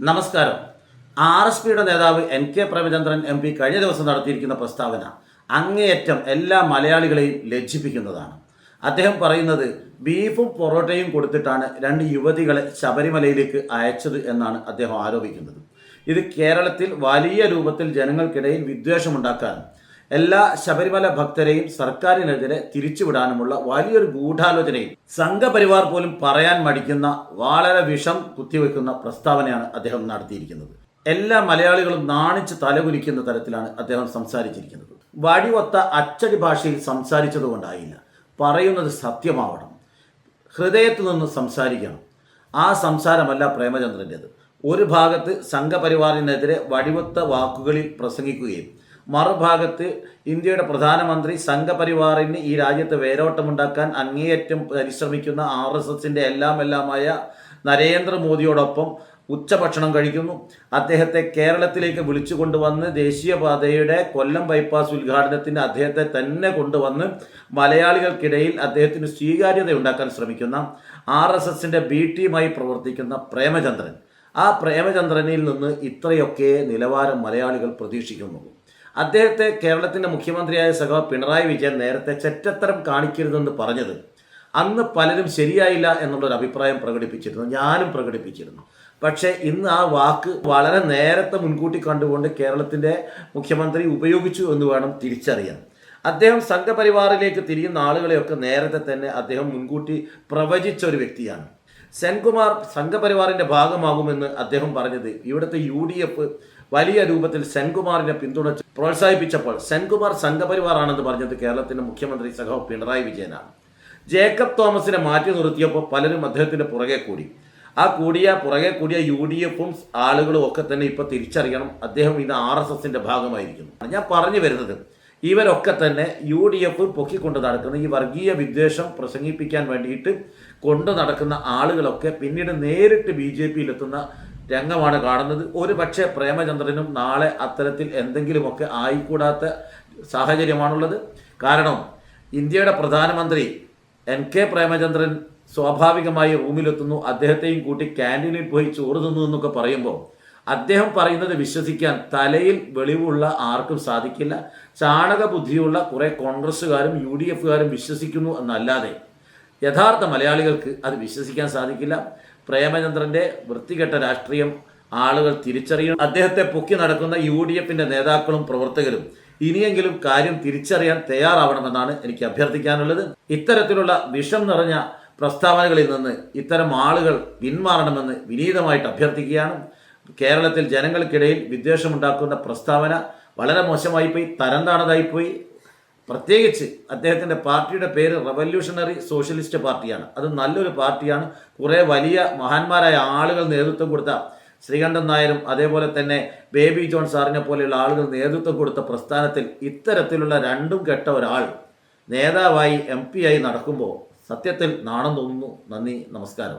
നമസ്കാരം. R S പിയുടെ നേതാവ് N K Premachandran M P കഴിഞ്ഞ ദിവസം നടത്തിയിരിക്കുന്ന പ്രസ്താവന അങ്ങേയറ്റം എല്ലാ മലയാളികളെയും ലജ്ജിപ്പിക്കുന്നതാണ്. അദ്ദേഹം പറയുന്നത് ബീഫും പൊറോട്ടയും കൊടുത്തിട്ടാണ് രണ്ട് യുവതികളെ ശബരിമലയിലേക്ക് അയച്ചത് എന്നാണ് അദ്ദേഹം ആരോപിക്കുന്നത്. ഇത് കേരളത്തിൽ വലിയ രൂപത്തിൽ ജനങ്ങൾക്കിടയിൽ വിദ്വേഷമുണ്ടാക്കാൻ എല്ലാ ശബരിമല ഭക്തരെയും സർക്കാരിനെതിരെ തിരിച്ചുവിടാനുമുള്ള വലിയൊരു ഗൂഢാലോചനയും സംഘപരിവാർ പോലും പറയാൻ മടിക്കുന്ന വളരെ വിഷം കുത്തിവെക്കുന്ന പ്രസ്താവനയാണ് അദ്ദേഹം നടത്തിയിരിക്കുന്നത്. എല്ലാ മലയാളികളും നാണിച്ച് തലകുലിക്കുന്ന തരത്തിലാണ് അദ്ദേഹം സംസാരിച്ചിരിക്കുന്നത്. വടിവൊത്ത അച്ചടി ഭാഷയിൽ സംസാരിച്ചതുകൊണ്ടായില്ല. പറയുന്നത് സത്യമാവണം. ഹൃദയത്തു നിന്ന് സംസാരിക്കണം. ആ സംസാരമല്ല പ്രേമചന്ദ്രന്റേത് ഒരു ഭാഗത്ത് സംഘപരിവാറിനെതിരെ വടിവത്ത വാക്കുകളിൽ പ്രസംഗിക്കുകയും മറുഭാഗത്ത് ഇന്ത്യയുടെ പ്രധാനമന്ത്രി സംഘപരിവാറിന് ഈ രാജ്യത്ത് വേരോട്ടമുണ്ടാക്കാൻ അങ്ങേയറ്റം പരിശ്രമിക്കുന്ന ആർ എസ് എസിന്റെ എല്ലാം എല്ലാമായ നരേന്ദ്രമോദിയോടൊപ്പം ഉച്ചഭക്ഷണം കഴിക്കുന്നു. അദ്ദേഹത്തെ കേരളത്തിലേക്ക് വിളിച്ചു കൊണ്ടുവന്ന് ദേശീയപാതയുടെ കൊല്ലം ബൈപ്പാസ് ഉദ്ഘാടനത്തിന് അദ്ദേഹത്തെ തന്നെ കൊണ്ടുവന്ന് മലയാളികൾക്കിടയിൽ അദ്ദേഹത്തിന് സ്വീകാര്യത ഉണ്ടാക്കാൻ ശ്രമിക്കുന്ന ആർ എസ് എസിന്റെ ബി പ്രവർത്തിക്കുന്ന പ്രേമചന്ദ്രൻ. ആ പ്രേമചന്ദ്രനിൽ നിന്ന് ഇത്രയൊക്കെ നിലവാരം മലയാളികൾ പ്രതീക്ഷിക്കുന്നുള്ളൂ. അദ്ദേഹത്തെ കേരളത്തിന്റെ മുഖ്യമന്ത്രിയായ സഖാ പിണറായി വിജയൻ നേരത്തെ ചെറ്റത്തരം കാണിക്കരുതെന്ന് പറഞ്ഞത് അന്ന് പലരും ശരിയായില്ല എന്നുള്ളൊരു അഭിപ്രായം പ്രകടിപ്പിച്ചിരുന്നു ഞാനും പ്രകടിപ്പിച്ചിരുന്നു. പക്ഷേ ഇന്ന് ആ വാക്ക് വളരെ നേരത്തെ മുൻകൂട്ടി കണ്ടുകൊണ്ട് കേരളത്തിന്റെ മുഖ്യമന്ത്രി ഉപയോഗിച്ചു എന്ന് വേണം തിരിച്ചറിയാൻ. അദ്ദേഹം സംഘപരിവാറിലേക്ക് തിരിയുന്ന ആളുകളെയൊക്കെ നേരത്തെ തന്നെ അദ്ദേഹം മുൻകൂട്ടി പ്രവചിച്ച ഒരു വ്യക്തിയാണ്. സെൻകുമാർ സംഘപരിവാറിന്റെ ഭാഗമാകുമെന്ന് അദ്ദേഹം പറഞ്ഞത് ഇവിടുത്തെ യു വലിയ രൂപത്തിൽ സെൻകുമാറിനെ പിന്തുണച്ച് പ്രോത്സാഹിപ്പിച്ചപ്പോൾ സെൻകുമാർ സംഘപരിവാർ ആണെന്ന് പറഞ്ഞത് കേരളത്തിന്റെ മുഖ്യമന്ത്രി സഹോ പിണറായി വിജയനാണ്. ജേക്കബ് തോമസിനെ മാറ്റി നിർത്തിയപ്പോൾ പലരും അദ്ദേഹത്തിന്റെ പുറകെ കൂടി. ആ കൂടിയ പുറകെ കൂടിയ യു ഡി എഫും ആളുകളും ഒക്കെ തന്നെ ഇപ്പോൾ തിരിച്ചറിയണം. അദ്ദേഹം ഇന്ന് ആർ എസ് എസിന്റെ ഭാഗമായിരിക്കുന്നു. ഞാൻ പറഞ്ഞു വരുന്നത് ഇവരൊക്കെ തന്നെ യു ഡി എഫ് പൊക്കിക്കൊണ്ട് നടക്കുന്ന ഈ വർഗീയ വിദ്വേഷം പ്രസംഗിപ്പിക്കാൻ വേണ്ടിയിട്ട് കൊണ്ടു നടക്കുന്ന ആളുകളൊക്കെ പിന്നീട് നേരിട്ട് ബി ജെ പിയിലെത്തുന്ന രംഗമാണ് കാണുന്നത്. ഒരു പക്ഷേ പ്രേമചന്ദ്രനും നാളെ അത്തരത്തിൽ എന്തെങ്കിലുമൊക്കെ ആയിക്കൂടാത്ത സാഹചര്യമാണുള്ളത്. കാരണം ഇന്ത്യയുടെ പ്രധാനമന്ത്രി എൻ കെ പ്രേമചന്ദ്രൻ സ്വാഭാവികമായി റൂമിലെത്തുന്നു. അദ്ദേഹത്തെയും കൂട്ടി ക്യാന്റീനിൽ പോയി ചോറ് തിന്നു എന്നൊക്കെ പറയുമ്പോൾ അദ്ദേഹം പറയുന്നത് വിശ്വസിക്കാൻ തലയിൽ വെളിവുള്ള ആർക്കും സാധിക്കില്ല. ചാണക ബുദ്ധിയുള്ള കുറേ കോൺഗ്രസ്സുകാരും യു ഡി എഫുകാരും വിശ്വസിക്കുന്നു എന്നല്ലാതെ യഥാർത്ഥ മലയാളികൾക്ക് അത് വിശ്വസിക്കാൻ സാധിക്കില്ല. പ്രേമചന്ദ്രന്റെ വൃത്തികെട്ട രാഷ്ട്രീയം ആളുകൾ തിരിച്ചറിയണം. അദ്ദേഹത്തെ പൊക്കി നടക്കുന്ന യു ഡി എഫിന്റെ നേതാക്കളും പ്രവർത്തകരും ഇനിയെങ്കിലും കാര്യം തിരിച്ചറിയാൻ തയ്യാറാവണമെന്നാണ് എനിക്ക് അഭ്യർത്ഥിക്കാനുള്ളത്. ഇത്തരത്തിലുള്ള വിഷം നിറഞ്ഞ പ്രസ്താവനകളിൽ നിന്ന് ഇത്തരം ആളുകൾ പിന്മാറണമെന്ന് വിനീതമായിട്ട് അഭ്യർത്ഥിക്കുകയാണ്. കേരളത്തിൽ ജനങ്ങൾക്കിടയിൽ വിദ്വേഷമുണ്ടാക്കുന്ന പ്രസ്താവന വളരെ മോശമായിപ്പോയി തരംതാണതായിപ്പോയി. പ്രത്യേകിച്ച് അദ്ദേഹത്തിന്റെ പാർട്ടിയുടെ പേര് റവല്യൂഷണറി സോഷ്യലിസ്റ്റ് പാർട്ടിയാണ്. അത് നല്ലൊരു പാർട്ടിയാണ്. കുറേ വലിയ മഹാന്മാരായ ആളുകൾ നേതൃത്വം കൊടുത്ത ശ്രീകണ്ഠൻ നായരും അതേപോലെ തന്നെ ബേബി ജോൺ സാറിനെ പോലെയുള്ള ആളുകൾ നേതൃത്വം കൊടുത്ത പ്രസ്ഥാനത്തിൽ ഇത്തരത്തിലുള്ള രണ്ടും കെട്ട ഒരാൾ നേതാവായി എം ആയി നടക്കുമ്പോൾ സത്യത്തിൽ നാണം തോന്നുന്നു നന്ദി നമസ്കാരം.